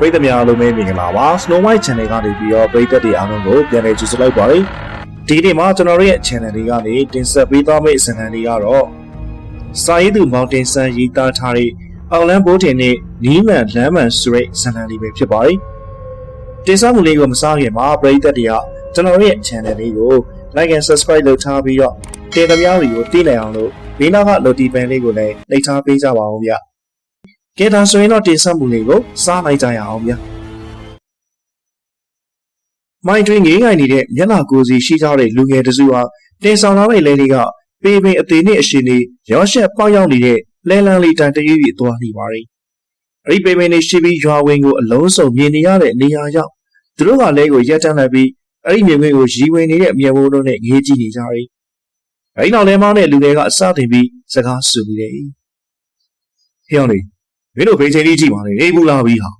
ပရိသတ်များအားလုံးပဲမင်္ဂလာပါ Snow White Channel ကနေပြီးတော့ပရိသတ်တွေအားလုံးကိုပြန်လည်ကြိုဆိုလိုက်ပါရစေဒီနေ့မှာကျွန်တော်တို့ရဲ့ channel လေးကနေတင်ဆက်ပေးသွားမယ့်ဇာတ်လမ်းလေးကတော့စာရေးသူမောင်တင်ဆန်းရေးသားထားတဲ့အောင်လန်းဘိုးတင်နဲ့နီးမှန်လမ်းမှန်ဆိုတဲ့ဇာတ်လမ်းလေးပဲဖြစ်ပါတယ်တင်ဆက်မှုလေးကိုမစားခင်မှာပရိသတ်တွေကကျွန်တော်တို့ရဲ့ channel လေးကို like and subscribe လုပ်ထားပြီးတော့တင်သမျှတွေကိုသိနိုင်အောင်လို့ဘေးနောက်က notification လေးကိုလည်းနှိပ်ထားပေးကြပါဦးဗျ ကဲဒါဆိုရင်တော့တင်ဆက်မှုလေးကိုစားလိုက်ကြရအောင်ဗျမိုင်းတွင်ငေးငိုင်နေတဲ့မျက်နှာကိုယ်စီရှိကြတဲ့လူငယ်တစုဟာတင်ဆောင်လာတဲ့လဲလေးကပေပင်အသေးနဲ့အရှင်လေးရောရှက်ပေါက်ရောက်နေတဲ့လဲလန်းလေးတန်တရွေ့ရွေ့သွားနေပါရင်အဲ့ဒီပေပင်လေးရှိပြီးရွာဝင်းကိုအလုံးစုံမြင်နေရတဲ့နေရာရောက်သူတို့ကလဲကိုရက်တန်းလိုက်ပြီးအဲ့ဒီမြင်ကွင်းကိုရီဝင်နေတဲ့မြေဘိုးတို့နဲ့ငေးကြည့်နေကြတယ်အဲ့ဒီနောက်လဲမောင်းတဲ့လူတွေကအစတင်ပြီးစကားဆိုပြီးတယ်ဟေ့အောင်လေ မင်းတို့ဘယ်ချိန်လေးကြည့်ပါလဲအေးဘူးလာပြီဟာ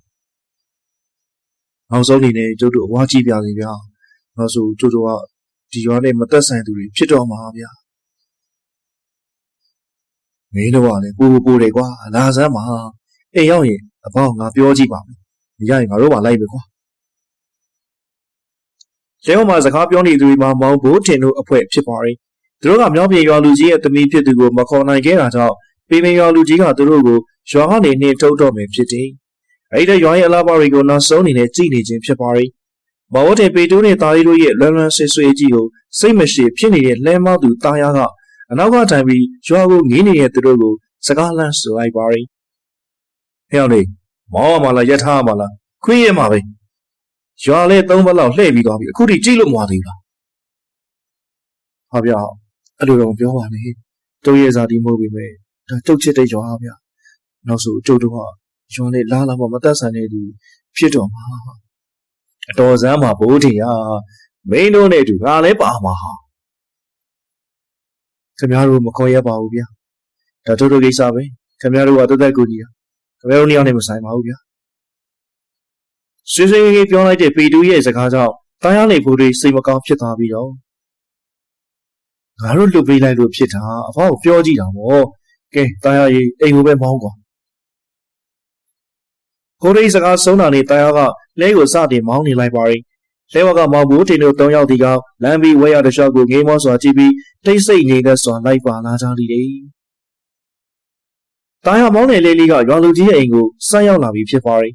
နောက်ဆုံးအနေနဲ့ကျုပ်တို့အဝါကြည့်ပြစီဗျာနောက်ဆိုကျုပ်တို့ကဒီရွာနဲ့မသက်ဆိုင်သူတွေဖြစ်တော့မှာဗျာမင်းတို့ကလည်းပူပူတယ်ကွာလာစမ်းပါအိမ်ရောက်ရင်အပေါင်းငါပြောကြည့်ပါမယ်မရရင်ငါတို့ပါလိုက်မယ်ကွာလဲဟောမှာစကားပြောနေသူတွေမှာမောင်ဘိုးတင်တို့အဖွဲ့ဖြစ်ပါရင်သူတို့ကမြောက်ပြေရွာလူကြီးရဲ့သမီးဖြစ်သူကိုမခေါ်နိုင်ခဲ့တာကြောင့်ပေပင်ရွာလူကြီးကသူတို့ကို ရွာကနေနှင်ထုတ်တော့မယ်ဖြစ်တယ်။အဲဒီတဲ့ရွာရဲ့အလားပါတွေကိုနောက်ဆုံးအနေနဲ့ကြည့်နေခြင်းဖြစ်ပါရဲ့။မော်ဝတ်တဲ့ပေတိုးနဲ့တာရီတို့ရဲ့လွမ်းလွမ်းဆွေးဆွေးကြီးကိုစိတ်မရှိဖြစ်နေတဲ့လဲမောက်သူတာယာကအနောက်ကထိုင်ပြီးရွာကိုငေးနေတဲ့သူတို့ကိုစကားလန့်ဆိုလိုက်ပါရဲ့။ဟဲ့အောင်လေမောင်းရမှာလားယထာမှာလားခွေးရမှာပဲ။ရွာလဲသုံးဘက်လောက်လှည့်ပြီးသွားပြီအခုထိကြည့်လို့မဝသေးဘူးလား။ဟာဗျာအဲ့လိုတော့ပြောပါနဲ့။တို့ရဲ့ဇာတိမဟုတ်ပြီမဲ့ဒါတုတ်ချစ်တဲ့ရွာဗျာ နောက်ဆိုကျုပ်တို့ကရွာနဲ့လာလာမမသက်ဆိုင်တဲ့သူဖြစ်တော့မှာအတော်စမ်းမှာဘိုးထင်ရမင်းတို့နဲ့တူငါလည်းပါမှာဟာခင်ဗျားတို့မခေါ်ရပါဘူးဗျာဒါတို့တို့ကိစ္စပဲခင်ဗျားတို့ကတက်တက်ကူကြီးတာခင်ဗျားတို့နှစ်ယောက်နဲ့မဆိုင်ပါဘူးဗျာဆွေးဆွေးကြီးပြောလိုက်တဲ့ပေတူရဲ့စကားကြောင့်တားရလေဘိုးတွေစိတ်မကောင်းဖြစ်သွားပြီးတော့ငါတို့လွတ်ပေးလိုက်လို့ဖြစ်တာအဖေကိုပြောကြည့်တာပေါ့ကဲတာယာကြီးအိမ်ကိုပဲမောင်းကွာ ခိုးရိတ်စကားဆုံးတာနဲ့တာယာကလဲကိုစတင်မောင်းနေလိုက်ပါရင်လဲဝကမောင်ဘူးတင်တို့၃ယောက်ဒီကလမ်းပြီးဝဲရတလျှောက်ကိုငေးမောစွာကြည့်ပြီးတိတ်ဆိတ်နေတဲ့စွာလိုက်ပါလာကြလိမ့်တယ်တာယာမောင်းတဲ့လေးလေးကရွာလူကြီးရဲ့အိမ်ကိုဆက်ရောက်လာပြီးဖြစ်ပါရင်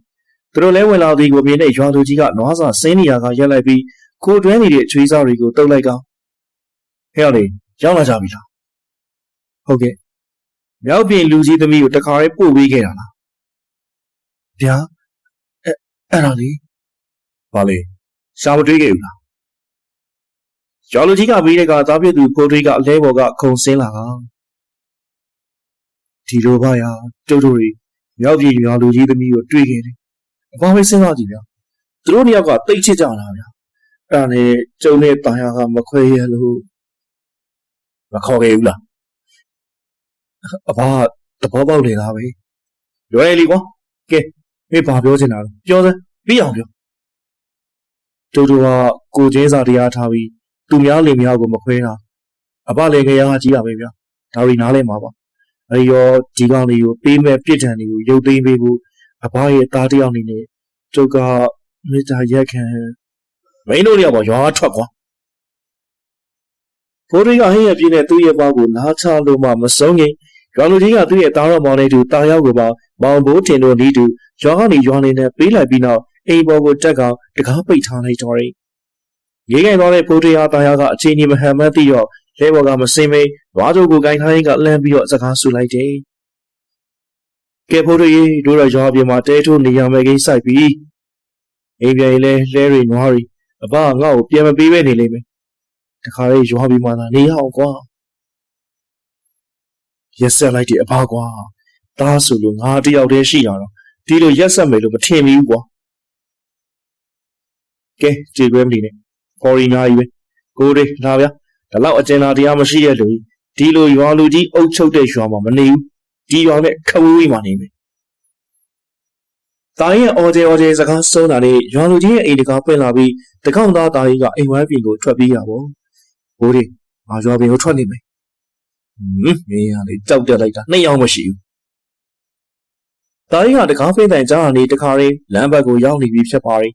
သူတို့လဲဝင်လာသည်ကိုမြင်တဲ့ရွာလူကြီးကနွားစာဆင်းနေရကရက်လိုက်ပြီးကိုတွဲနေတဲ့ချွေးစားတွေကိုတုပ်လိုက်ကဟဲ့လေရောက်လာကြပြီလားဟုတ်ကဲ့မြောက်ပြင်လူကြီးသမီးကိုတခါလေးပို့ပေးခဲ့တာလား ဗျာအဲ့အဲ့ဒါလေဘာလဲရှာမတွေးခဲ့ဘူးလားကျော်လူကြီးကပြီးတဲ့ကသားပြည့်သူဖိုးထွေးကအလဲပေါ်ကခုံဆင်းလာတာဒီလိုပါရာကျုပ်တို့တွေမြောက်ပြင်ရွာလူကြီးသမီးကိုတွေးခဲ့တယ်အပေါင်းပဲစဉ်းစားကြည့်ဗျာသူတို့နှစ်ယောက်ကတိတ်ချစ်ကြတာဗျာအဲ့ဒါနဲ့ကျုံနဲ့တာယာကမခွဲရလို့မခေါ်ခဲ့ဘူးလားအဘသဘောပေါက်နေတာပဲလွယ်လီကွာကဲ မင်းဘာပြောချင်တာလဲပြောစမ်းပြီးအောင်ပြောတူတူကကိုချင်းစာတရားထားပြီးသူများလင်များကိုမခွဲတာအဘလည်းခရမ်းကြီးတာပဲဗျာဒါရီနားလဲမှာပါအဲဒီရောဒီကောင်လေးကိုပေးမဲ့ပြစ်ဒဏ်တွေကိုရုပ်သိမ်းပေးဖို့အဘရဲ့သားတယောက်အနေနဲ့ကျုပ်ကမေတ္တာရက်ခံမင်းတို့ရောက်ပါရွာထွက်ကွာဘိုးရိကဟင်းရပြင်းတဲ့သူ့ရဲ့ပေါက်ကိုနားချလို့မှမဆုံးခင်ရွာလူကြီးကသူ့ရဲ့သားတော်မောင်လေးတူတာရောက်ကိုပါ မောင်ဘိုးတင်တို့ဤတူရွာကနေရွာနေနဲ့ပေးလိုက်ပြီးနောက်အိမ်ပေါ်ကိုတက်ကောင်တကားပိတ်ထားလိုက်တော့တယ်။ရေးခဲ့သွားတဲ့ဘိုးတရားတာယာကအချိန်ကြီးမဟန်မသိတော့လဲဘော်ကမစင်မေးဝါတို့ကိုဂိုင်းထားရင်ကလန့်ပြီးတော့စကားဆူလိုက်တယ်။ကဲဘိုးတို့တို့တော့ရွာပြင်မှာတဲထိုးနေရမယ်ကိစ္စစိုက်ပြီးအိမ်ပြန်ရင်လဲလဲရီနွားရီအဘငါ့ကိုပြန်မပေးပဲနေလိမ့်မယ်။တခါလေးရွာပြင်မှာနေရအောင်ကွာ။ရက်ဆက်လိုက်တဲ့အဖကွာ ဒါဆိုလို့ငါတယောက်တည်းရှိတာတော့ဒီလိုရက်ဆက်မယ်လို့မထင်မိဘူးကွာကဲကြည်ခွဲမလီနဲ့ဖော်ရီနာကြီးပဲကိုရေလာဗျာဒါလောက်အကျဉ်းသာတရားမရှိတဲ့လူဒီလိုရွာလူကြီးအုပ်ချုပ်တဲ့ရွာမှာမနေဘူးဒီရွာနဲ့ခဝေးဝေးမှာနေမယ်တာရင်အော်ဂျေအော်ဂျေစကားဆုံးတာနဲ့ရွာလူကြီးရဲ့အိမ်တကားပွင့်လာပြီးတကောက်သားတာရင်ကအိမ်ဝိုင်းပြင်ကိုထွက်ပြေးရပါဘောဘိုးတွေငါရွာပြင်ကိုထွက်နေမယ်ဟင်းမင်းကလေကြောက်တက်လိုက်တာနှစ်ယောက်မရှိဘူး တာရီကတကားဖိမ့်တိုင်ကြားရနေတခါရင်းလမ်းဘက်ကိုရောက်နေပြီဖြစ်ပါတယ်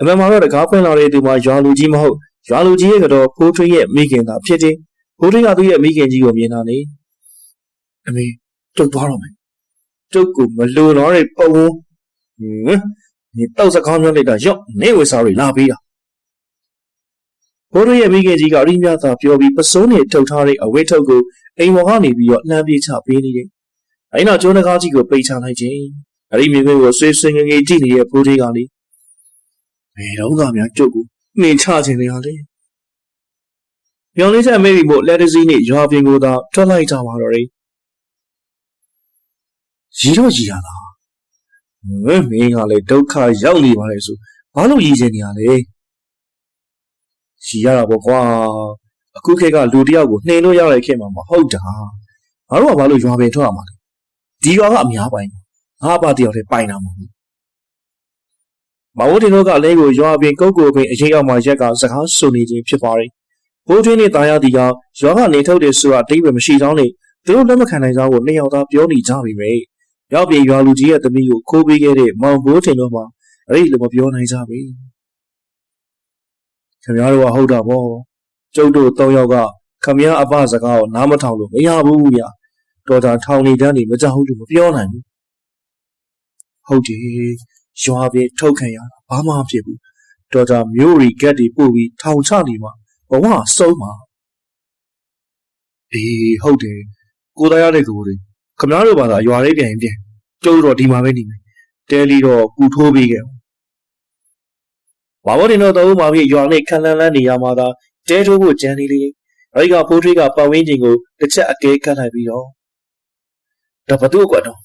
အမှန်မှာတော့တကားဖွင့်လာတဲ့သူမှာရွာလူကြီးမဟုတ်ရွာလူကြီးရဲ့ကတော့ဖိုးထွေးရဲ့မိခင်သာဖြစ်တယ်ဖိုးထွေးကသူ့ရဲ့မိခင်ကြီးကိုမြင်တာလေအမေတုတ်သွားတော့မယ်တုတ်ကိုမလိုတော့တဲ့ပုံဟင်းဒီတောက်စကားမျိုးလိုက်တာရော့နေဝစားရီလာပေးတာဘိုးတို့ရဲ့မိခင်ကြီးကအရိမြသာပြောပြီးပစိုးနဲ့ထုတ်ထားတဲ့အဝတ်ထုတ်ကိုအိမ်ပေါ်ကနေပြီးတော့လှမ်းပြေးချပေးနေတယ်။ အဲဒီနောက်ကျိုးနှကားကြီးကိုပိတ်ချလိုက်ခြင်း။အဲဒီမိခင်ကိုဆွေးဆွေးငယ်ငယ်ကြည့်နေတဲ့ဘိုးတွေကလေဘယ်တော့ကများကျုပ်ကိုနှင်ချခြင်းလေဟာလေ။ပြောင်းလေးချက်မေးပြီးမို့လက်တစည်းနဲ့ရွာပြင်ကိုသာထွက်လိုက်ကြပါတော့တယ်။ရီတော့ရီရလား။မင်းမင်းကလည်းဒုက္ခရောက်နေပါလေဆိုဘာလို့ရည်စင်နေရလဲ။ရည်ရတာပေါ့ကွာအခုခေတ်ကလူတယောက်ကိုနှိမ်လို့ရတဲ့ခေတ်မှာမဟုတ်တာငါတို့ကဘာလို့ရွာပင်ထွက်ရမှာလဲ ဒီရွာကအများပိုင်ငါအပတယောက်တည်းပိုင်တာမဟုတ်ဘူးမဝတင်တို့ကလဲကိုရွာပင်ကုတ်ကိုပင်အရေးအောက်မှာရက်ကစကားဆိုနေခြင်းဖြစ်ပါတယ်ဘိုးကျွင်းနဲ့တာယာတီကရွာကနေထုတ်တယ်ဆိုတာအတိတ်ပဲမရှိတော့လေသူတို့လက်မခံနိုင်ကြဘူးနှစ်ယောက်သားပြောနေကြပြီပဲရောက်ပြေရွာလူကြီးရဲ့သမီးကိုခိုးပေးခဲ့တဲ့မောင်ဘိုးတင်တို့မှအဲ့ဒီလိုမပြောနိုင်ကြဘူးခင်ဗျားတို့ကဟုတ်တာပေါ့ကျုပ်တို့၃ယောက်ကခမည်းအပစကားကိုနားမထောင်လို့မရဘူးဗျ တော်တာထောင်နေတန်းနေမကြောက်ဘူးမပြောနိုင်ဘူးဟုတ်တယ်ရွာပြေထုတ်ခံရတာဘာမှမဖြစ်ဘူးတော်တာမျိုးရီကက်တွေပို့ပြီးထောင်ချနေမှာဘဝဆုံးမှာအေးဟုတ်တယ်ကိုသားရတဲ့သူတွေခမည်းတော်ဘာသာရွာလေးပြန်ရင်ပြန်ကျုပ်တို့တော့ဒီမှာပဲနေမယ်တဲလီတော့ကူထိုးပေးခဲ့ဘာဘောတင်တို့တော့မှပြီးရွာနဲ့ခန်းလန်းလန်းနေရမှာသာတဲထိုးဖို့ကြံနေလေအဲဒီကဖိုးထွေးကပတ်ဝန်းကျင်ကိုတစ်ချက်အကဲကတ်လိုက်ပြီးတော့ ဒါဘသူ့ကွက်တော့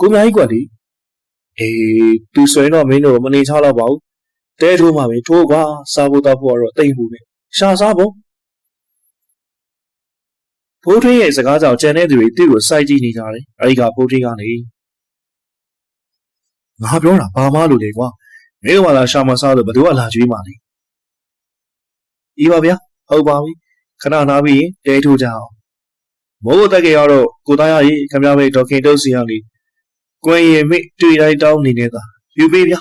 ကိုမြိုင်းကွက်လေအေးသူဆိုရင်တော့မင်းတို့မနေချတော့ပါဘူးတဲထိုးမှပဲထိုးကွာစားဖို့တော့ဖို့တော့တိတ်မှုပဲရှာစားဖို့ဖိုးထွေးရဲ့စကားကြောင့်ကြံတဲ့သူတွေသူ့ကိုစိုက်ကြည့်နေကြတယ်အဲဒီကဖိုးထွေးကနေငါပြောတာဘာမှလို့လေကွာမင်းတို့ကလာရှာမစားလို့ဘယ်သူကလာကြွေးမှလဲအေးပါဗျာဟုတ်ပါပြီခဏနားပြီးရင်တဲထိုးကြအောင် မိုးတက်ကြရတော့ကိုသားရကြီးခမရမေဒေါက်ခင်တုတ်စီရလေးကွင်ရင်မိတွေ့တိုင်းတောင်းနေနေတာယူပေးဗျာ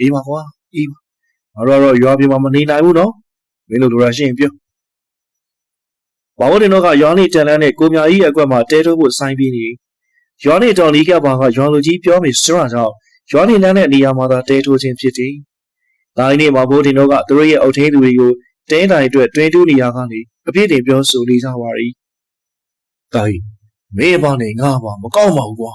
အေးပါကွာအေးပါငါတို့ကတော့ရွာပြေမှာမနေနိုင်ဘူးနော်မင်းတို့လိုရရှိရင်ပြောဘာဝတင်တော့ကရွာနေတန်လန်းနဲ့ကိုမြကြီးရဲ့အကွက်မှာတဲထိုးဖို့စိုင်းပြီးနေရွာနေတော်လီကပါကရွာလူကြီးပြောမိစွမ်းကြောင့်ရွာနေလန်းတဲ့နေရာမှာသာတဲထိုးခြင်းဖြစ်သည်။ဒါနဲ့မှာဘိုးတင်တို့ကသူတို့ရဲ့အုပ်ထိန်းသူတွေကို တဲတိုင်အတွက်တွင်တူးနေရကနေအပြည့်တင်ပြောဆိုနေကြပါရီ။ဒါကြီးမင်းဘာနဲ့ငါဘာမကောက်ပါဘူးကွာ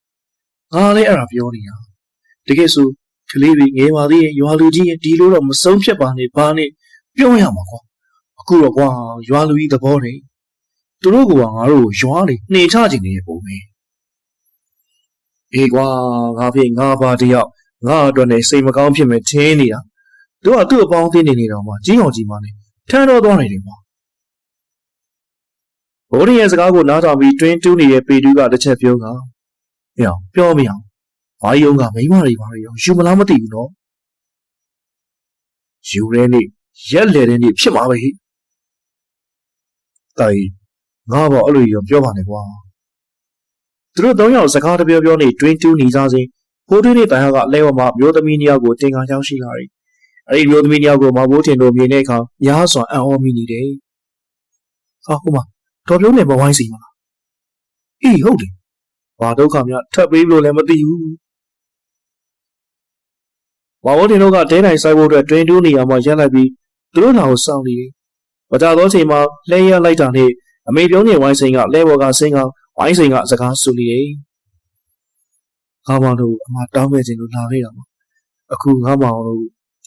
။ငါလည်းအဲ့ဒါပြောနေတာ။တကယ်ဆိုကလေးတွေငယ်ပါသေးရဲ့ရွာလူကြီးရဲ့ဒီလိုတော့မဆုံးဖြစ်ပါနဲ့ဘာနဲ့ပြောရမှာကွာ။အခုတော့ကွာရွာလူကြီးသဘောနဲ့သူတို့ကငါတို့ရွာနေနှင်ချခြင်းနေပုံပဲ။အေးကွာငါဖြစ်ငါပါတယောက်ငါအတွက်နေစိတ်မကောင်းဖြစ်မယ်ထင်းနေတာ သူကသူ့အပေါင်းအသင်းနေနေတော့မှကြီးအောင်ကြီးမှနဲ့ထမ်းတော့သွားနေတယ်ကွာဘိုးရရဲ့စကားကိုနားထောင်ပြီးတွင်းတူးနေတဲ့ပေတူးကတစ်ချက်ပြောကဟဲ့ပြောမရအောင်ဘာယုံကမိမတွေဘာတွေရောယူမလားမသိဘူးနော်ယူရဲနေရက်လေတဲ့နေဖြစ်မှာပဲဟိတိုင်ငါတော့အဲ့လိုရောပြောပါနဲ့ကွာသူတို့သုံးယောက်စကားတပြောပြောနေတွင်းတူးနေကြစဉ်ဖိုးထွေးနဲ့တိုင်ဟာကလဲဝမှာမျိုးသမီးနှစ်ယောက်ကိုတင်ကာရောက်ရှိလာတယ်။ အဲဒီမျိုးသမီးနှစ်ယောက်ကိုမဘိုးထင်တို့မြင်တဲ့အခါရားစွာအံ့ဩမိနေတယ်။ဟာဟုတ်မှာတော်ပြုံးနဲ့မဝိုင်းစီမလား။အေးဟုတ်တယ်။ဘာဒုက္ခများထပ်ပေးလို့လည်းမသိဘူး။မဘိုးထင်တို့ကတဲတိုင်ဆိုင်ဖို့အတွက်တွင်တူးနေရမှာရက်လိုက်ပြီးသူတို့နာကိုစောင့်နေတယ်။မကြတော့ချိန်မှာလဲရလိုက်တာနဲ့အမေပြုံးနေဝိုင်းစိန်ကလဲဘော်ကစိန်ကဝိုင်းစိန်ကစကားဆူနေတယ်။ငါမောင်တို့အမတောင်းမဲ့ခြင်းလို့လာခဲ့တာပါအခုငါမောင်တို့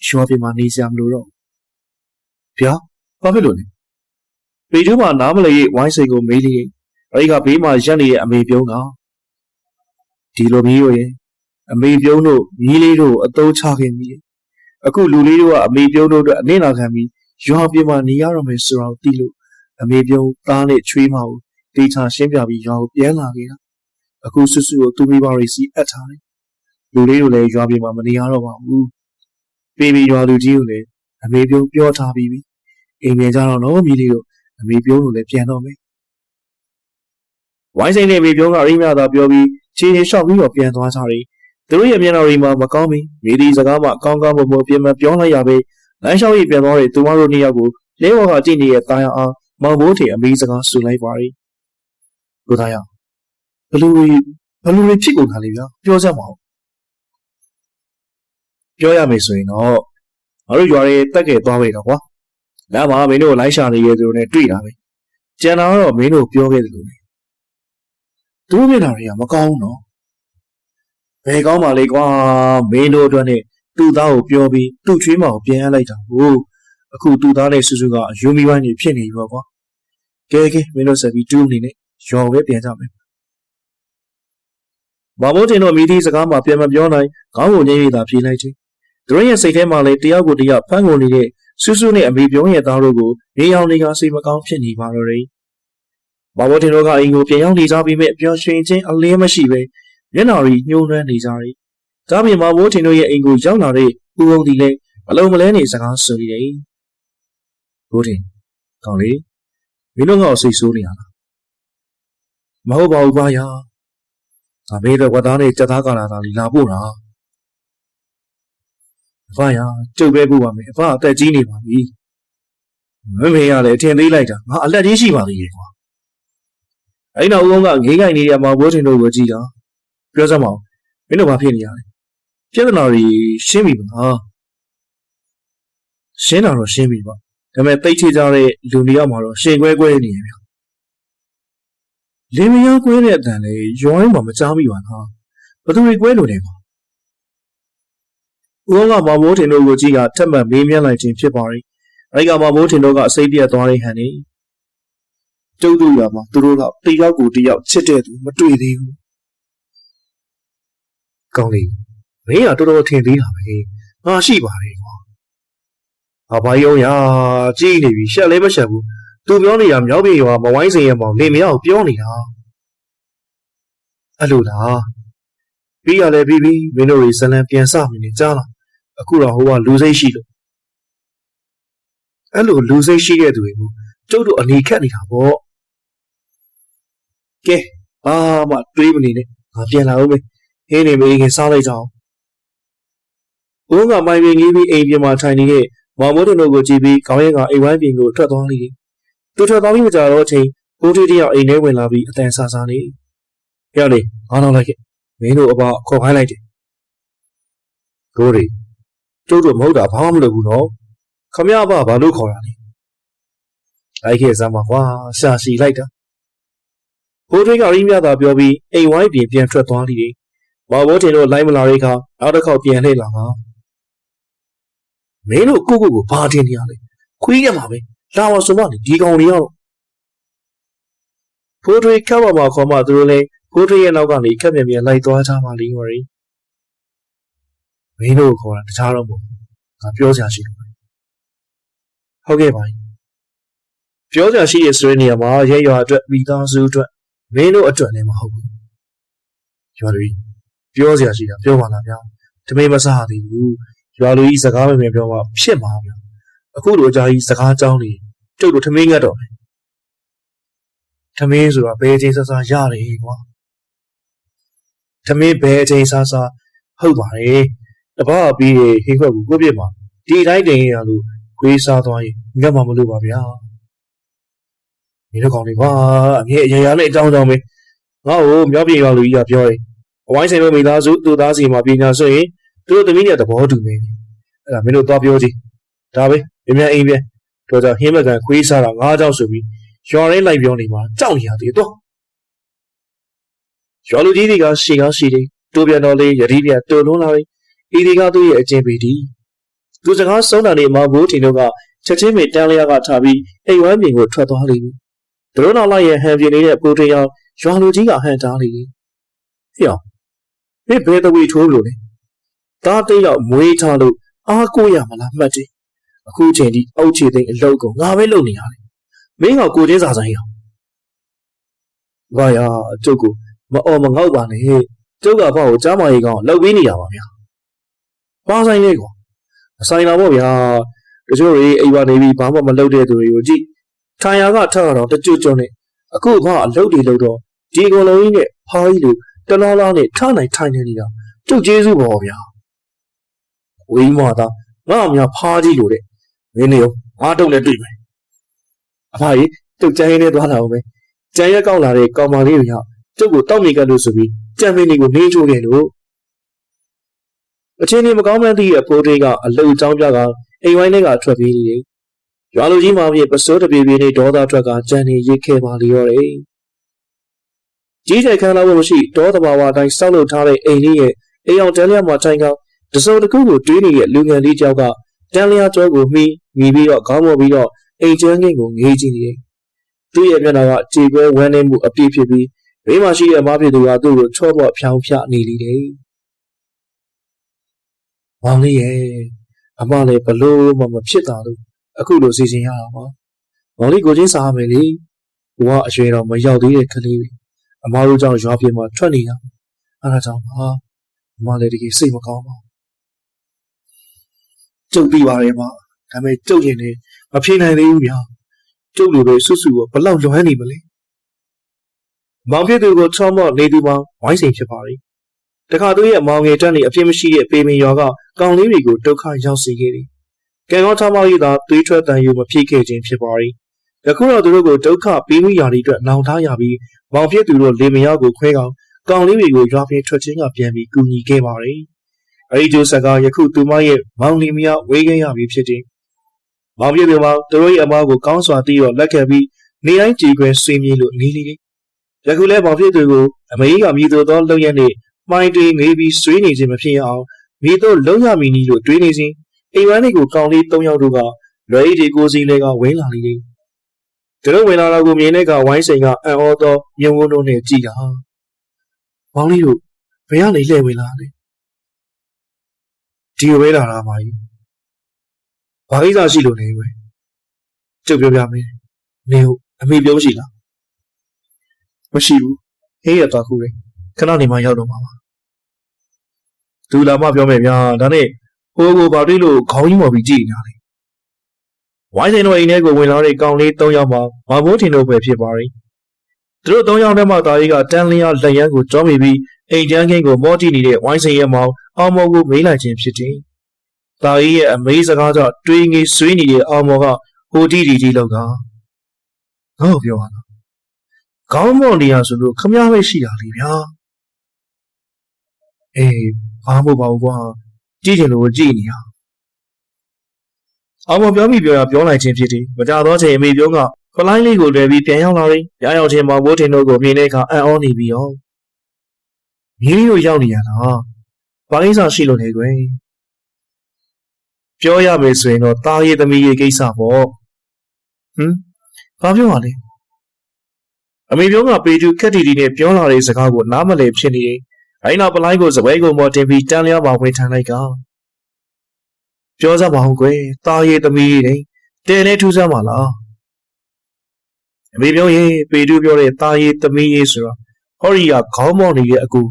ရွာပြင်မှာနေစရာမလိုတော့ဗျာဘာဖြစ်လို့လဲပေကျိုးမှာနားမလည်ရဲ့ဝိုင်းစိန်ကိုမေးလျက်အဲဒီကဘေးမှာရက်နေတဲ့အမေပြုံးကဒီလိုမျိုးရဲ့အမေပြုံးတို့မြီးလေးတို့အသုံးချခင်ပြီးအခုလူလေးတို့ကအမေပြုံးတို့အတွက်အနစ်နာခံပြီးရွာပြင်မှာနေရတော့မယ်ဆိုတော့သိလို့အမေပြုံးသားနဲ့ချွေးမအောင်တေချာရှင်းပြပြီးရွာကိုပြန်လာခဲ့တာအခုဆွဆွကိုသူမိဘတွေစီအပ်ထားတယ်လူလေးတို့လည်းရွာပြင်မှာမနေရတော့ပါဘူး ပေပီရွာလူကြီးကိုလည်းအမေပြုံးပြောထားပြီးပြီအိမ်ပြန်ကြတော့တော့မိလေးတို့အမေပြုံးလို့လည်းပြန်တော့မယ်ဝိုင်းစိန်နဲ့မေပြုံးကအရိမြသာပြောပြီးခြေနေလျှောက်ပြီးတော့ပြန်သွားကြတယ်သူတို့ရဲ့မျက်နှာတွေမှာမကောင်းပြီမိဒီစကားမှအကောင်းကောင်းမမပြန်မပြောလိုက်ရပဲလမ်းလျှောက်ရပြန်သွားတဲ့သူမတို့နှစ်ယောက်ကိုလဲဝါကကြည့်နေတဲ့တာယာအားမောင်ဘိုးထေအမေစကားဆူလိုက်ပါတယ်ကိုသားရဘလူတွေဘလူတွေဖြစ်ကုန်တာလေဗျာပြောကြမအောင် ပြောရမယ်ဆိုရင်တော့ငါတို့ရွာရဲ့တက်ခဲ့သွားပြီတော့ကွာလမ်းမှာမင်းတို့လိုက်ရှာနေရသူတို့နဲ့တွေ့တာပဲကျန်တာကတော့မင်းတို့ပြောခဲ့တယ်လို့ပဲသူတို့မျက်နှာတွေကမကောင်းဘူးနော်ဘယ်ကောင်းပါလဲကွာမင်းတို့အတွက်နဲ့သူ့သားကိုပြောပြီးသူ့ချွေးမကိုပြန်ရလိုက်တာဟုတ်အခုသူ့သားနဲ့ဆူဆူကယူမီပိုင်းနေဖြစ်နေပြီပေါ့ကွာကဲကဲမင်းတို့ဆက်ပြီးတူးအနေနဲ့ရော်ပဲပြန်ကြမယ်မမိုးတင်တို့မိသည့်စကားမှပြန်မပြောနိုင်ခေါင်းကိုငြိမ့်ရတာပြေးလိုက်ချင်း သူတို့ရဲ့စိတ်ထဲမှာလည်းတယောက်ကိုတယောက်ဖမ်းကုန်နေတဲ့ဆူဆူနဲ့အမေပြုံးရဲ့သားတို့ကိုနေအောင်နေကစိတ်မကောင်းဖြစ်နေပါတော့တယ်မမိုးတင်တို့ကအိမ်ကိုပြန်ရောက်နေကြပြီးမြဲပျော်ရွှင်ခြင်းအလင်းမရှိပဲမျက်နှာတွေညှိုးနှွမ်းနေကြတယ်ဒါပြင်မမိုးတင်တို့ရဲ့အိမ်ကိုရောက်လာတဲ့ဦးုံဒီလည်းအလုံးမလဲနေစကားဆိုနေတယ်ဘိုးတင်ကောင်းလေမင်းတို့ငါ့ကိုစိတ်ဆိုးနေရလားမဟုတ်ပါဘူးကွာယာငါမေးတော့ဝတ်သားနဲ့ကြက်သားကလာတာလီလာပို့တာ အဖယာကျုပ်ပဲပို့ပါမယ်အဖအသက်ကြီးနေပါပြီမမေရလည်းအထင်သေးလိုက်တာငါအလက်ကြီးရှိပါသေးရဲ့ကွာအဲ့နောက်ဦးကငေးကြိုင်နေတဲ့မောင်ဘိုးတင်တို့ကိုကြည့်တာပြောစမ်းမအောင်မင်းတို့ဘာဖြစ်နေရလဲပြဿနာတွေရှင်းပြီမလားရှင်းတာတော့ရှင်းပြီပေါ့ဒါပေမဲ့တိတ်ထိကြတဲ့လူတွေရောက်မှာတော့ရှင်ကွဲကွဲနေရဗျလင်းမယားကွဲတဲ့အတန်လေရွာရင်းမှာမကြားမိပါလားဘသူတွေကွဲလို့လဲကွာ ဦးကမောင်မိုးထင်တို့ကိုကြည့်ကထက်မှန်မေးမြန်းလိုက်ခြင်းဖြစ်ပါရီအဲဒီကမောင်မိုးထင်တို့ကအစိတ်ပြတ်သွားတဲ့ဟန်နေကျုပ်တို့ရွာမှာသူတို့ကတယောက်ကိုတယောက်ချစ်တဲ့သူမတွေ့သေးဘူးကောင်းလေမင်းကတော်တော်ထင်သေးတာပဲငါရှိပါတယ်ကွာအဘယုံရကြည့်နေပြီရှက်လည်းမရှက်ဘူးသူပြောနေတာမြောက်ပြေရွာမဝိုင်းစင်ရမောင်နေမရအောင်ပြောနေတာအဲ့လိုလားပြီးရလဲပြီးပြီမင်းတို့တွေဇလံပြန်စမိနေကြားလား အခုတော့ဟိုကလူစိတ်ရှိလို့အဲ့လိုလူစိတ်ရှိတဲ့သူတွေကိုကျုပ်တို့အနေခက်နေတာပေါ့ကဲဘာမှတွေးမနေနဲ့ငါပြန်လာဦးမယ်ဟင်းနေမေးခင်စားလိုက်ကြအောင်ဦးကမိုင်းပင်ကြီးပြီးအိမ်ပြင်မှာထိုင်နေတဲ့မောင်မိုးတို့ကိုကြည့်ပြီးခေါင်းရဲကအိမ်ဝိုင်းပြင်ကိုထွက်သွားလိမ့်သူထွက်သွားပြီးမကြတော့အချိန်ဘိုးတီတယောက်အိမ်ထဲဝင်လာပြီးအတန်ဆာဆာနေဟဲ့လေငါတော့လိုက်ခဲ့မင်းတို့အပေါ့ခေါ်ခိုင်းလိုက်တယ်ကိုရီ ကျုပ်တို့မဟုတ်တာဘာမှမလုပ်ဘူးနော်ခမရအဘဘာလို့ခေါ်ရလဲလိုက်ခဲ့စမ်းပါကွာရှာရှိလိုက်တာဘိုးထွေးကရင်းမြတာပြောပြီးအိမ်ဝိုင်းပြင်ပြန်ထွက်သွားလိမ့်တယ်မောင်ဘိုးတင်တို့လိုက်မလာတဲ့အခါနောက်တစ်ခေါက်ပြန်လှည့်လာပါမင်းတို့ကိုကိုကိုဘာတင်နေရလဲခွေးရမှာပဲလာပါဆိုမှဒီကောင်တွေရောက်ဖိုးထွေးခက်ပါပါခေါ်မှသူတို့လည်းဖိုးထွေးရဲ့နောက်ကနေခက်မြန်မြန်လိုက်သွားကြပါလိမ့်မယ် မင်းတို့ခေါ်တာတခြားတော့မဟုတ်ငါပြောစရာရှိတယ်ဟုတ်ကဲ့ပါပြောစရာရှိတဲ့ဆိုတဲ့နေရာမှာရဲရွာအတွက်မိသားစုအတွက်မင်းတို့အတွက်လည်းမဟုတ်ဘူးရွာတွေပြောစရာရှိတာပြောပါလားဗျာတမေးမစားသေးဘူးရွာလူကြီးစကားမမြင်ပြောမှဖြစ်မှာဗျာအခုလိုအကြာကြီးစကားကြောင်းနေကျုပ်တို့ထမင်းငတ်တော့မယ်ထမင်းဆိုတာဘယ်ချိန်စားစားရတယ်ကွာထမင်းဘယ်ချိန်စားစားဟုတ်ပါတယ် တပားပြီးရင်ဟင်းခွက်ကိုကိုပြစ်မှာဒီတိုင်းတင်ရလို့ခွေးစားသွားရင်ငတ်မှာမလို့ပါဗျာဒီလိုကောင်းလေးကွာအမြဲအရာရာနဲ့အကြောင်းကြောင်းပဲငါ့ကိုမြောက်ပြေရွာလူကြီးကပြောတယ်အဝိုင်းဆိုင်တို့မိသားစုသူ့သားစီမှာပညာဆိုရင်သူတို့သမီးနဲ့သဘောတူနေတယ်အဲ့ဒါမင်းတို့သွားပြောကြည့်ဒါပဲမြင်မြန်အိမ်ပြန်တော့ကြောင့်ဟင်းမကန်ခွေးစားတာငါးကြောက်ဆိုပြီးရွာရဲလိုက်ပြောနေမှာကြောက်နေရသေးတော့ရွာလူကြီးတွေကရှေကားရှိတယ်တိုးပြန်တော်လေးယတိပြတုံလုံးလာတယ် ဤဒီကသူ့ရဲ့အကျင့်ပေတီသူစကားဆုံးတာနေမှာဘိုးတင်တို့ကချက်ချင်းမေတန်းလျာကထားပြီးအိမ်ဝမ်းပြင်ကိုထွက်သွားလိမ့်မယ်သူတို့နောက်လိုက်ရဲ့ဟန်ပြင်းနေတဲ့ပိုးတင်ရောက်ရွာလူကြီးကဟန်တားလိမ့်မယ်ဟေ့အောင်မင်းဘယ်တဝီထိုးလို့လဲတားတိတ်တော့မွေးထားလို့အားကိုရမလားမှတ်တယ်အခုချိန်ထိအောက်ခြေသိမ်းအလုပ်ကိုငါပဲလုပ်နေရတယ်မင်းကကိုချင်းစာဆိုင်ရောဘာယာကျုပ်ကမအော်မငေါက်ပါနဲ့ကျုပ်ကဘာကိုကြားမကြီးကောင်လောက်ပြီးနေရပါဗျာ ဘာဆိုင်လဲကွာမဆိုင်တော့ဗောဗျာတချို့တွေအိမ်ပါနေပြီးဘာမှမလုပ်တဲ့သူတွေကိုကြည့်ထိုင်ရာကထက်တော့တကြွကြွနဲ့အခုကအလုပ်တွေလုပ်တော့ဒီအကုန်လုံးကြီးနဲ့ဖားကြီးလိုတလားလားနဲ့ထနိုင်ထိုင်နေနေတာကျုပ်ကျေးဇူးပါဗျာဝင်းမသာငါအများဖားကြီးလိုတဲ့မင်းနေရောငါတော့လည်းတွေ့မယ်အဖကြီးကျုပ်ကြမ်းရင်းနဲ့သွားလာအောင်ပဲကြမ်းရက်ကောက်လာတဲ့ကောင်မလေးတွေကကျုပ်ကိုတောက်မိကလို့ဆိုပြီးကြံမင်းတွေကိုနှင်းချိုးခဲ့လို့ အချင်းကြီးမကောင်းမှန်းသိရဲ့ဖိုးတွေကအလုတ်အကြောင်းပြကအိမ်ဝိုင်းထဲကထွက်ပြေးနေတယ်ရွာလူကြီးမောင်ပြေပစိုးတပြေပြေနဲ့ဒေါသထွက်ကကြံနေရစ်ခဲ့ပါလေရောတယ်ကြီးကျယ်ခမ်းနားမှုမရှိဒေါသဘာဝအတိုင်းစောက်လုပ်ထားတဲ့အိမ်လေးရဲ့အိမ်အောင်တန်းလျာမှာတိုင်ကောက်တစုံတစ်ခုကိုတွေးနေတဲ့လူငယ်လေးတယောက်ကတန်းလျာကျောကိုမှီမိပြီးတော့ခေါင်းပေါ်ပြီးတော့အိမ်ကျန်းငင်းကိုငေးကြည့်နေတယ်သူ့ရဲ့မျက်နှာကကြေကွဲဝမ်းနည်းမှုအပြည့်ဖြစ်ပြီးဘေးမှာရှိတဲ့မဖြစ်သူကသူ့ကိုချော့ပေါ့ဖြောင်းဖြနေလေတယ်။ မောင်လေးရဲ့အမလည်းဘလို့မှမဖြစ်တာလို့အခုလိုစီစဉ်ရတာပါ။မောင်လေးကိုချင်းစားမယ်လေ။ကိုကအရွယ်တော်မရောက်သေးတဲ့ကလေးတွေအမတို့ကြောင့်ရွာပြင်မှာထွက်နေတာ။အဲဒါကြောင့်ပါအမလည်းတကယ်စိတ်မကောင်းပါဘူး။ကျုပ်ပြီးပါတယ်မ။ဒါပေမဲ့ကျုပ်ရင်လည်းမဖြေနိုင်သေးဘူးဗျာ။ကျုပ်လိုပဲစွတ်စွဘလောက်လွမ်းနေမလဲ။မောင်ဖြစ်သူကိုချောမော့နေသူမှာဝိုင်းစိန်ဖြစ်ပါလေ။ တခါသူရဲ့မောင်ငယ်တက်နေအပြစ်မရှိတဲ့ပေမင်ရွာကကောင်လေးတွေကိုဒုက္ခရောက်စေခဲ့တယ်။ကံကောင်းချမောက်ရည်သာသွေးထွက်တန်ယူမဖြစ်ခဲ့ခြင်းဖြစ်ပါလေ။ယခုတော့သူတို့ကိုဒုက္ခပေးမိရာတွေအတွက်နောင်ထားရပြီးမောင်ဖြစ်သူတို့လေမယားကိုခွဲကောင်ကောင်လေးတွေကိုရွာပြင်ထွက်ခြင်းကပြန်ပြီးကူညီခဲ့ပါလေ။အဲဒီကျိုးဆက်ကယခုသူမရဲ့မောင်လီမယားဝေးခဲ့ရပြီဖြစ်တယ်။မောင်ဖြစ်သူမောင်သူတို့ရဲ့အမားကိုကောင်းစွာတီးတော့လက်ခံပြီးနေတိုင်းကြည်ခွဲဆွေးမြေးလို့နေလေတယ်ယခုလဲမောင်ဖြစ်သူကိုအမေကမြည်သူသောလုံရက်နှင့် မှိုင်းတွေငေးပြီးဆွေးနေခြင်းမဖြစ်ရအောင်မိတို့လုံရမီနီလို့တွေးနေစဉ်အိမ်ဝမ်းတွေကိုကောင်းလေး၃ယောက်တို့ကလွယ်ရည်တွေကိုစီလဲကဝင်းလာလေတယ်။သူတို့ဝင်လာတော့ကိုမြင်တဲ့ကဝိုင်းစိန်ကအံ့ဩသောမြုံဝန်းတို့နဲ့ကြည်တာ။မောင်လေးတို့ဘယ်ကနေလှည့်ဝင်လာလဲ။ဒီဝဲလာတာပါကြီး။ဘာကိစ္စရှိလို့လဲကွယ်။ကျုပ်ပြောပြမယ်။နေဟုတ်အမေပြောရှိလားမရှိဘူးဟေးရသွားခုလေ ခဏနေမှရောက်တော့မှာပါသူလာမှပြောမယ်ဗျာဒါနဲ့ဟိုကိုဘာတွေ့လို့ခေါင်းကြီးမော်ပြီးကြည်နေတာလေဝိုင်းစင်တို့အိမ်ထဲကိုဝင်လာတဲ့ကောင်လေး၃ယောက်မှမဘိုးထင်တို့ပဲဖြစ်ပါရီသူတို့၃ယောက်ထဲမှာတာကြီးကတန်းလျာလက်ရန်ကိုကြောမိပြီးအိမ်ကျန်းခင်းကိုမောတိနေတဲ့ဝိုင်းစင်ရဲ့မောင်အောင်မော်ကိုမေးလိုက်ခြင်းဖြစ်တယ်တာကြီးရဲ့အမေးစကားကြောင့်တွေးငေးဆွေးနေတဲ့အောင်မော်ကဟိုတီတီတီလောက်ကငါ့ကိုပြောပါလားခေါင်းမော်နေရဆိုလို့ခမည်းပဲရှိတာလေဗျာ အေးဘာမှမပါဘူးကွာကြည့်ချင်လို့ကြည့်နေရအောင်မပြောမိပြောရပြောလိုက်ခြင်းဖြစ်တယ်မကြတော့ချိန်အမေပြောကဖလိုင်းလေးကိုလွယ်ပြီးပြန်ရောက်လာတယ်ရရောက်ချင်းမောင်ဘိုးထင်တို့ကိုမြင်တဲ့အခါအံ့ဩနေပြီးရောမြင်းတို့ရောက်နေရတာဘာကိစ္စရှိလို့လဲကွယ်ပြောရမယ်ဆိုရင်တော့တာရည်သမီးရဲ့ကိစ္စပေါ့ဟမ်ဘာပြောရလဲအမေပြောကပေတူခက်တီတီနဲ့ပြောလာတဲ့စကားကိုနားမလည်ဖြစ်နေတယ်။ အဲဒီနောက်ပလိုက်ကိုစပွဲကိုမော်တင်ပြီးတန်းလျားမှာဝင်ထန်လိုက်ကပြောစမ်းပါဦးကွယ်။တာရည်သမီးရည်တဲ့နဲ့ထူးဆန်းပါလား။အမေပြောရင်ပေတူပြောတဲ့တာရည်သမီးရည်ဆိုတော့ဟော်ရီကခေါင်းမော့နေတဲ့အကူ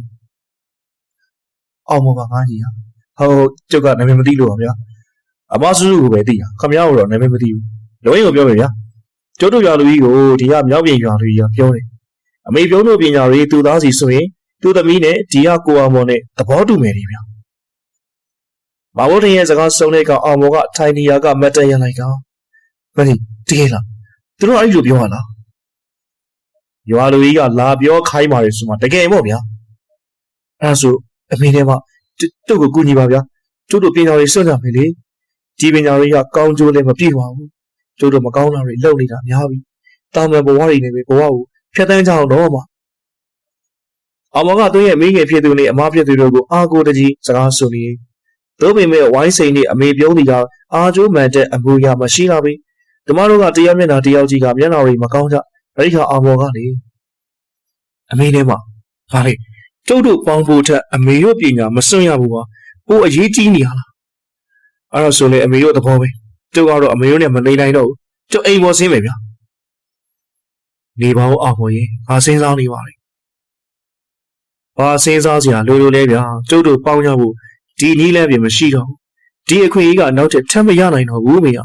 အောင်မပါငါကြီးဟာဟိုကျုပ်ကနာမည်မသိလို့ပါဗျာ။အမစုစုကိုပဲသိတာခမရတော့နာမည်မသိဘူး။လုံးရင်ကိုပြောမယ်ဗျာ။ကျုပ်တို့ရွာလူကြီးကိုဒီကမြောက်ပြင်ရွာလူကြီးကပြောတယ်အမေပြုံးတို့ပညာရေးသူသားစီဆိုရင် သူသမီးနဲ့ဒီကကိုအောင်မော်နဲ့သဘောတူမယ်ဒီဗျမဘုဒ္ဓရဲ့စကားစုံတဲ့ကအောင်မော်ကထိုင်နီယာကမတ်တရန်လိုက်ကမင်းတကယ်လားသူတို့အဲ့လိုပြောရလားရွာလူကြီးကလာပြောခိုင်းပါတယ်ဆိုမှတကယ်ပေါ့ဗျာအဲ့ဆိုအမေနဲ့မှသူ့ကိုကူညီပါဗျာကျုပ်တို့ပညာရေးစွန့်ကြမယ်လေဒီပညာရေးကကောင်းကျိုးလည်းမပြည့်ပါဘူးကျိုးတို့မကောင်းတာတွေလုပ်နေတာများပြီတာမန်ဘဝတွေနဲ့ပဲဘဝကိုဖျက်ဆီးကြအောင်တော့မှာ အမောကသူ့ရဲ့မိခင်ဖြစ်သူနဲ့အမဖြစ်သူတို့ကိုအာကိုတကြီးစကားဆိုနေသို့ပေမဲ့ဝိုင်းစိန်နဲ့အမေပြုံးတွေကအာကျိုးမှန်တဲ့အမှုရမရှိလာပြီကျမတို့ကတရားမျက်နှာတရားကြီးကမျက်နှာတွေမကောင်းကြအဲဒီခါအမောကလေအမေနဲ့မှဟာလေကျုပ်တို့ပေါင်းဖို့ထက်အမေတို့ပညာမစွန့်ရဘူးပါဟိုအရေးကြီးနေရလားအဲ့တော့ဆိုလေအမေတို့သဘောပဲကျုပ်ကတော့အမေတို့နဲ့မနေနိုင်တော့ဘူးကျုပ်အိမ်ပေါ်ဆင်းမယ်ဗျာနေပါဦးအောင်ပေါ်ရင်ငါစဉ်းစားနေပါလေ ဘာစဉ်းစားစရာလိုလိုလဲဗျာကျုပ်တို့ပေါင်းရဖို့ဒီနည်းလမ်းပြင်မရှိတော့ဘူးဒီအခွင့်အရေးကနောက်ထပ်ထပ်မရနိုင်တော့ဘူးမေယာ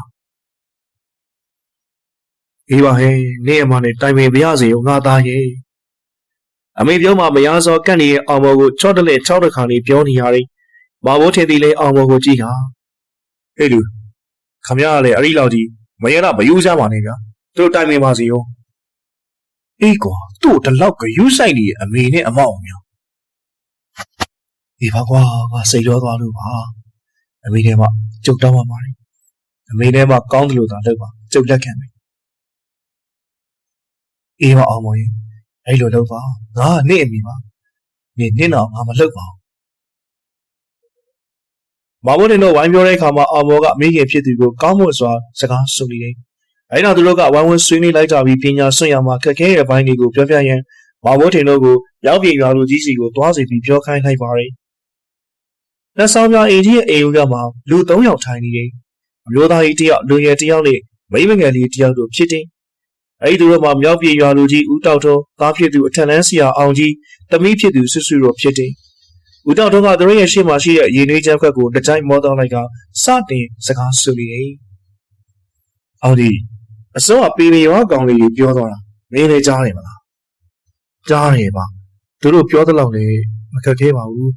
အေးပါဟဲ့နေအမနဲ့တိုင်ပင်ပြရစီရောငါသားရဲ့အမေပြောမှမရစောကန့်နေတဲ့အောင်ဘော်ကိုချော့တလဲချော့တခါနေပြောနေရတယ်။မာဘိုးထင်သည်လဲအောင်ဘော်ကိုကြည့်ဟာဟေးလူခမရကလည်းအဲ့ဒီလောက်ကြီးမရတော့မယူကြပါနဲ့ဗျာ။သူတို့တိုင်ပင်ပါစီရော။အေးကွာသူ့တလောက်ကယူဆိုင်နေအမေနဲ့အမောက်များ။ အေးပါကွာငါစိတ်ရောသွားလို့ပါ။အမေနဲ့မှကြုတ်တောင်းပါပါလေ။အမေနဲ့မှကောင်းတယ်လို့သာလုပ်ပါကြုတ်လက်ခံမယ်။အေးပါအောင်မော်ရင်အဲ့လိုလုပ်ပါငါကနေ့အမိပါနေနင်းတော့ငါမလုပ်ပါဘူးမဘိုးနေတော့ဝိုင်းပြောတဲ့အခါမှာအောင်မော်ကမိခင်ဖြစ်သူကိုကောင်းမွန်စွာစကားဆိုနေတယ်အဲ့နောက်သူတို့ကဝိုင်းဝန်းဆွေးနွေးလိုက်ကြပြီးပညာဆွင့်ရမှာခက်ခဲတဲ့ဘိုင်းတွေကိုပြောပြရန်မဘိုးထင်တို့ကိုရောက်ပြေရွာလူကြီးစီကိုတွားစီပြီးပြောခိုင်းလိုက်ပါတယ် လက်ဆောင်ပြအင်ကြီးရဲ့အိမ်ဦးကမှလူ၃ယောက်ထိုင်နေတယ်အမျိုးသားကြီးတစ်ယောက်လူငယ်တစ်ယောက်နဲ့မိန်းမငယ်လေးတစ်ယောက်တို့ဖြစ်တယ်အဲဒီသူတို့မှာမြောက်ပြေရွာလူကြီးဦးတောက်တော်သားဖြစ်သူအထက်လန်းဆရာအောင်ကြီးတမိဖြစ်သူဆွဆွတို့ဖြစ်တယ်ဦးတောက်တော်ကသူတို့ရဲ့ရှေ့မှာရှိတဲ့ရေနွေးချမ်းခွက်ကိုတစ်ကြိုက်မောတော့လိုက်ကစတင်စကားဆိုနေတယ်အောင်ကြီးအစောကပေပေရွာကောင်လေးကြီးပြောတော့တာမင်းလည်းကြားတယ်မလားကြားတယ်ပါသူတို့ပြောတဲ့လောက်လည်းမခက်ခဲပါဘူး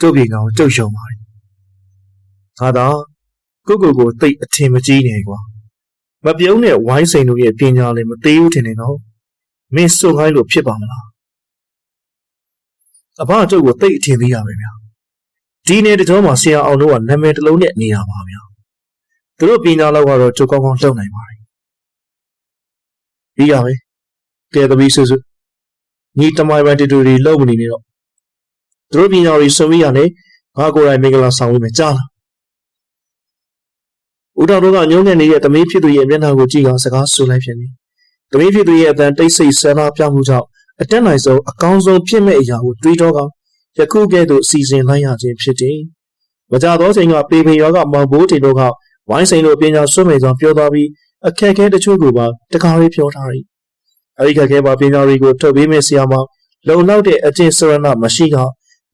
ကျုပ်ပြေကောင်ကျုပ်ရှုံပါတယ်ငါတော့ကိုကိုကိုတိတ်အထင်မကြီးနေကွာမပြုံးတဲ့ဝိုင်းစိန်တို့ရဲ့ပညာလည်းမသေးဘူးထင်တယ်နော်မင်းစွန့်ခိုင်းလို့ဖြစ်ပါမလားအဘအကျုပ်ကိုတိတ်အထင်သေးရပဲဗျာဒီနေ့တကြောမှာဆရာအောင်တို့ကနာမည်တစ်လုံးနဲ့နေရပါဗျာသူတို့ပညာလောက်ကတော့ကျုပ်ကောင်းကောင်းလုပ်နိုင်ပါတယ်ပြီးရပဲကဲသမီးဆွဆွညီတမိုင်ပိုင်းတူတူတွေလုံမနေနဲ့တော့ သူတို့ပညာတွေဆွပြီးရတယ်ငါကိုယ်တိုင်မင်္ဂလာဆောင်ဝင်မယ်ကြားလားဦးတော်တို့ကညှိုးငယ်နေတဲ့သမီးဖြစ်သူရဲ့မျက်နှာကိုကြည့်အောင်စကားဆိုလိုက်ပြန်တယ်။သမီးဖြစ်သူရဲ့အတန်တိတ်ဆိတ်ဆန္ဒပြမှုကြောင့်အတက်နိုင်ဆုံးအကောင်းဆုံးဖြစ်မဲ့အရာကိုတွေးတော့ကယခုကဲ့သို့စီစဉ်လိုက်ရခြင်းဖြစ်တယ်။မကြသောချိန်ကပေပေရောကမောင်ဘိုးတင်တို့ကဝိုင်းစိန်တို့ပညာဆွမဲ့ကြောင်းပြောသွားပြီးအခက်အခဲတချို့ကိုပါတကားလေးပြောထားတယ်။အဲဒီခက်ခဲပါပညာတွေကိုထုတ်ပေးမဲ့ဆရာမလုံလောက်တဲ့အကျင့်စရဏမရှိက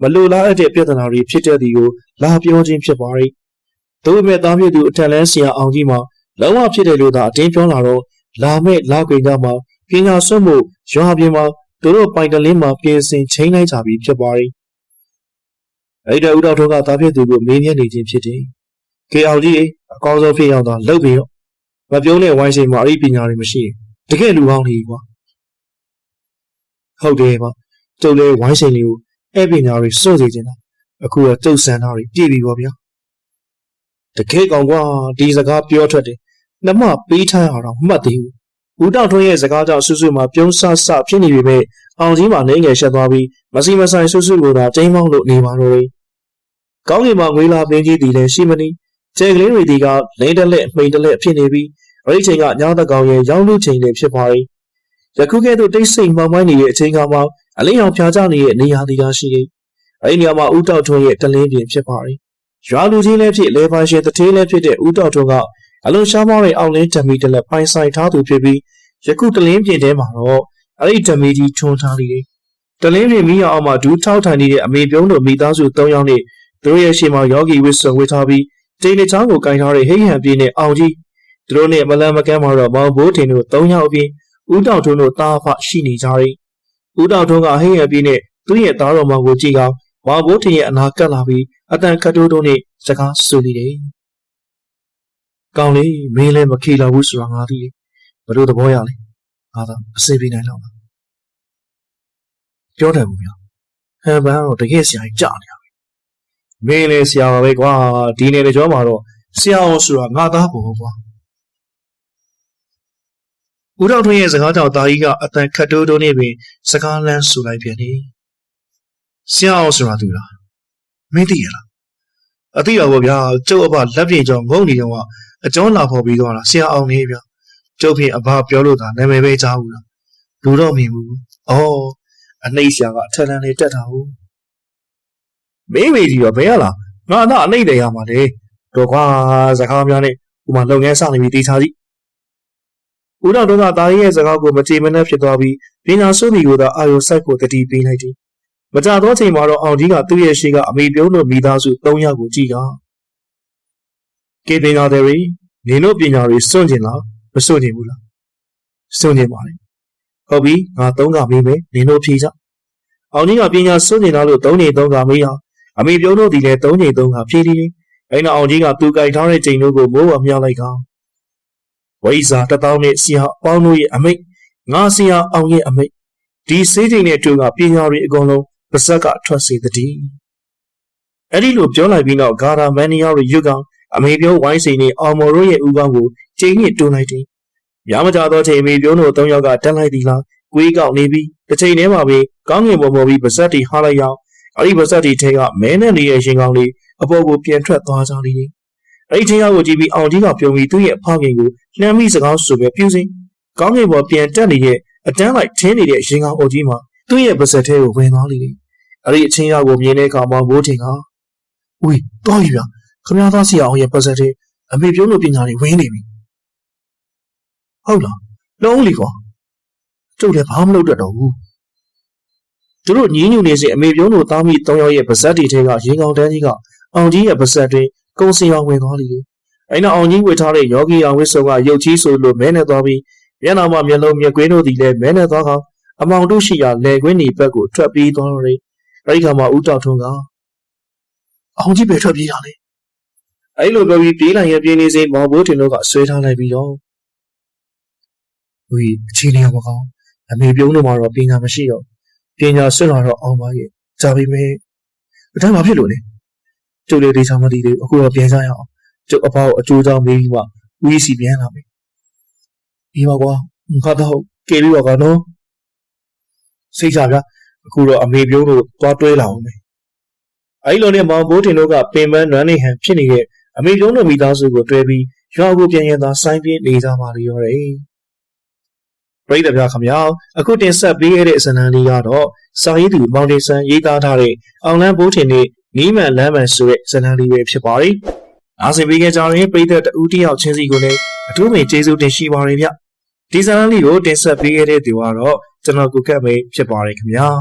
မလိုလားအပ်တဲ့ပြဿနာတွေဖြစ်တဲ့ဒီကိုလာပြောခြင်းဖြစ်ပါရဲ့။သို့ပေမဲ့သားဖြစ်သူအထက်လန်းဆရာအောင်ကြီးမှာလုံးဝဖြစ်တယ်လို့သာအတင်းပြောလာတော့လာမဲ့လာခွေကမှာပညာဆွတ်မှုရွာပြင်မှာသူတို့ပိုင်တလင်းမှာပြင်ဆင်ချိန်လိုက်ကြပြီဖြစ်ပါရဲ့။အဲ့ဒီဦးတော်တို့ကသားဖြစ်သူကိုမင်းမြတ်နေခြင်းဖြစ်တယ်။ကေအောင်ကြီးအကောင်းဆုံးဖြစ်ရောက်တာလုပ်ပြီးတော့မပြုံးတဲ့ဝိုင်းရှင်မှာအဲ့ဒီပညာတွေမရှိရင်တကယ်လူကောင်းနေကွာ။ဟုတ်တယ်ပါ။ကျုပ်လည်းဝိုင်းရှင်လေးကို အဲ့ပညာတွေစွန့်စေခြင်းလား။အခုတော့ကျုပ်စံသားတွေပြည့်ပြီပေါ့ဗျာ။တကယ်ကောင်ကွာဒီစကားပြောထွက်တယ်နှမပေးထားရတော့မှတ်သေးဘူးဦးတောက်ထွန်းရဲ့စကားကြောင့်ဆွဆွမှာပြုံးဆဆဖြစ်နေပြီမဲ့အောင်ကြီးမှနေငယ်ရှက်သွားပြီးမစီမဆိုင်ဆွဆွကိုသာတိမ်မောင်းလို့နေပါတော့တယ်ကောင်းကင်မှာငွေလာပင်းကြီးတီလည်းရှိမနီကျဲကလေးတွေဒီကလိမ့်တလက်မှိန်တလက်ဖြစ်နေပြီးအဲ့ဒီချိန်ကညောင်းတကောင်ရဲ့ရောင်းလူချိန်လည်းဖြစ်ပါရဲ့ယခုကဲ့သို့တိတ်ဆိတ်မှောင်မိုင်းနေတဲ့အချိန်ကမှ အလင်းအောင်ဖြာချနေတဲ့နေရာဒီကရှိတယ်အဲ့ဒီနေရာမှာဦးတောက်ထွန်းရဲ့တလင်းပြင်ဖြစ်ပါရဲ့ရွာလူကြီးလည်းဖြစ်လေပါရှင်တထေးလည်းဖြစ်တဲ့ဦးတော်ထွန်းကအလုံးရှားမောင်းတဲ့အောင်လင်းဓမီတလက်ပိုင်ဆိုင်ထားသူဖြစ်ပြီးယခုတလင်းပြင်ထဲမှာတော့အဲ့ဒီဓမီကြီးထွန်းထားနေတယ်။တလင်းပြင်မိရအောင်မှာဒူးထောက်ထိုင်နေတဲ့အမေပြုံးတို့မိသားစု၃ယောက်နဲ့သူတို့ရဲ့ရှေ့မှာယောဂီဝစ်ဆုံဝစ်ထားပြီးတိန်ချောင်းကိုကင်ထားတဲ့ဟိဟန်ပြင်းနဲ့အောင်ကြီးသူတို့နဲ့မလန်မကန်းမှာတော့မောင်ဘိုးထင်တို့၃ယောက်အပြင်ဦးတောင်ထွန်းတို့တားဖရှိနေကြတယ်။ ဦးတောင်ထွန်းကဟိဟန်ပြင်းနဲ့သူ့ရဲ့သားတော်မောင်ကိုကြည့်ကောင်းမောင်ဘိုးထင်ရဲ့အနာကပ်လာပြီးအတန်ခတ်တိုးတိုးနဲ့စကားဆိုနေတယ်။ကောင်းလေမင်းလည်းမခေလာဘူးဆိုတာငါသိတယ်။ဘယ်လိုသဘောရလဲ။ငါသာအစေပြေနိုင်လောက်လား။ပြောတယ်ဘူးဗျာ။ဟန်ပန်တော့တကယ်ဆရာကြီးကြာနေရပြီ။မင်းလည်းဆရာပါပဲကွာ။ဒီနေ့တကြောမှာတော့ဆရာအောင်ဆိုတာငါသားပေါ့ကွာ။ ဦးတော်ထွန်းရဲ့စကားကြောင့်တာကြီးကအတန်ခတ်တိုးတိုးနဲ့ပင်စကားလန်းဆိုလိုက်ပြန်တယ်။ဆရာအောင်ဆိုတာသူလားမင်းသိရလားအသိတော်ဗျာကျုပ်အဘလက်ပြေကြောင့်ငုံနေတော့ကအကျောင်းလာဖို့ပြီးသွားတာဆရာအောင်နေဗျာကျုပ်ဖြင့်အဘပြောလို့သာနာမည်ပဲကြားဘူးလားလူတော့မြင်ဘူးအော်အနှိမ့်ဆရာကအထက်တန်းလေးတက်တာဟုတ်မေးမေးကြီးတော့ဘယ်ရလားငါတော့အနှိမ့်တယ်ရမှာလေတော့ကွာစကားများနဲ့ဥမာလုပ်ငန်းစနေပြီတေချာစီ ဦးတော်တို့ကတာရီရဲ့စကားကိုမကြေမနက်ဖြစ်သွားပြီးပညာစုမိကိုသာအာယုစိုက်ကိုတတိပေးလိုက်တယ်မကြသောချိန်မှာတော့အောင်ကြီးကသူ့ရဲ့ရှေ့ကအမေပြုံးတို့မိသားစု၃ယောက်ကိုကြည့်ကကေပင်သားတွေနေတို့ပညာတွေစွန့်ကျင်လားမစွန့်ကျင်ဘူးလားစွန့်ကျင်ပါလေဟုတ်ပြီငါသုံးကမေးမယ်နေတို့ဖြေကြအောင်ကြီးကပညာစွန့်နေတာလို့သုံးနေသုံးကမေးအောင်အမေပြုံးတို့ဒီလည်းသုံးနေသုံးကဖြည်းဖြည်းအဲ့နောက်အောင်ကြီးကသူ့ကြိုက်ထားတဲ့ချိန်တို့ကိုမိုးဝမြောက်လိုက်ကောင် ဝိဇာတပေါင်းနဲ့ဆရာအပေါင်းတို့ရဲ့အမိတ်ငါဆရာအောင်ရဲ့အမိတ်ဒီစေးချိန်နဲ့တူကပညာတွေအကုန်လုံးပါဇက်ကထွက်စေတည်းအဲ့ဒီလိုပြောလိုက်ပြီးနောက်ဂါရာမန်နီယာတို့ရွတ်ကောင်အမေပြုံးဝိုင်းစိန်နဲ့အောင်မော်တို့ရဲ့ဥကောင်းကိုချိန်နဲ့တွန်းလိုက်တယ်။များမကြသောချိန်အမေပြုံးတို့သုံးယောက်ကတက်လိုက်သည်လားကွေးကောက်နေပြီးတစ်ချိန်တည်းမှာပဲကောင်းငင်ပေါ်ပေါ်ပြီးပါဇက်တီဟားလိုက်ရောက်အဲ့ဒီပါဇက်တီထဲကမဲနဲ့နေရဲ့ရှင်ကောင်းလေးအပေါ်ကိုပြန်ထွက်သွားကြလိမ့်တယ်။ အဲ့ဒီချိန်ကိုကြည့်ပြီးအောင်ကြီးကပြုံးပြီးသူ့ရဲ့အဖခင်ကိုလှမ်းမိစကားဆိုပဲပြုစင်ကောင်းငင်ပေါ်ပြန်တက်နေတဲ့အတန်းလိုက်ထင်းနေတဲ့ရှင်ကောင်းအုပ်ကြီးမှာသူ့ရဲ့ပါဇက်ထဲကိုဝင်သွားလိမ့်တယ်။အဲ့ဒီအချိန်ကိုမြင်တဲ့အခါမှာဘိုးထင်ကဦးတော်ယူရခမရသားစီအောင်ရဲ့ပါဇက်ထဲအမေပြုံးလို့ပညာတွေဝင်နေပြီဟုတ်လားလုံးလီကွာကျုပ်လည်းဘာမှမလုပ်တတ်တော့ဘူးသူတို့ညင်းညူနေစဉ်အမေပြုံးတို့သားမိ၃ယောက်ရဲ့ပါဇက်တွေထဲကရင်ကောင်တန်းကြီးကအောင်ကြီးရဲ့ပါဇက်တွင် ကုံစင်အောင်ဝင်သွားလိမ့်တယ်အဲ့နောက်အောင်ကြီးဝေထားတဲ့ယောဂီအောင်ဝစ်ဆုံကရုပ်ကြီးဆိုလို့မဲနဲ့သွားပြီးမျက်နှာမှာမျက်လုံးမျက်ကွင်းတို့သည်လည်းမဲနဲ့သွားကောင်အမောင်တို့ရှိရာလယ်ကွင်းနေဘက်ကိုထွက်ပြေးသွားတော့တယ်အဲ့ဒီခါမှာဦးတောက်ထွန်းကအောင်ကြီးပဲထွက်ပြေးတာလေအဲ့လိုပြောပြီးပြေးလိုက်ရပြေးနေစဉ်မောင်ဘိုးတင်တို့ကဆွဲထားလိုက်ပြီးတော့ဝီအခြေအနေမကောင်းအမေပြုံးလို့မှတော့ပညာမရှိတော့ပညာဆွတ်လာတော့အောင်ပါရဲ့ကြာပြီမေအတိုင်းမဖြစ်လို့လေ ကျုပ်လေးဒေချာမသိသေးဘူးအခုတော့ပြန်ကြရအောင်ကျုပ်အဖောက်အကျိုးကြောင့်မေးပြီးမှဝီစီပြန်လာပြီဒီပါကွာငါတော့ကဲပြီးတော့ကနော်စိတ်ချဗျာအခုတော့အမေပြုံးလို့သွားတွဲလာအောင်မေအဲ့လိုနဲ့မောင်ဘိုးတင်တို့ကပင်ပန်းနွမ်းနေဟန်ဖြစ်နေတဲ့အမေပြုံးတို့မိသားစုကိုတွဲပြီးရွာကိုပြန်ရင်သာဆိုင်းပြင်းနေကြပါလိမ့်ရောတယ်။ပရိသတ်များခင်ဗျာအခုတင်ဆက်ပေးခဲ့တဲ့ဇာတ်လမ်းလေးကတော့စာရေးသူမောင်တင်ဆန်းရေးသားထားတဲ့အောင်လန်းဘိုးထင်နဲ့ နီးမှန်လမ်းမှန်ဆိုတဲ့ဇာတ်လမ်းလေးပဲဖြစ်ပါတယ်။အားစင်ပေးခဲ့ကြတဲ့ပရိသတ်တဦးတစ်ယောက်ချင်းစီကိုလည်းအထူးပင်ကျေးဇူးတင်ရှိပါတယ်ဗျ။ဒီဇာတ်လမ်းလေးကိုတင်ဆက်ပေးခဲ့တဲ့သူကတော့ကျွန်တော်ကိုကတ်မေဖြစ်ပါတယ်ခင်ဗျာ။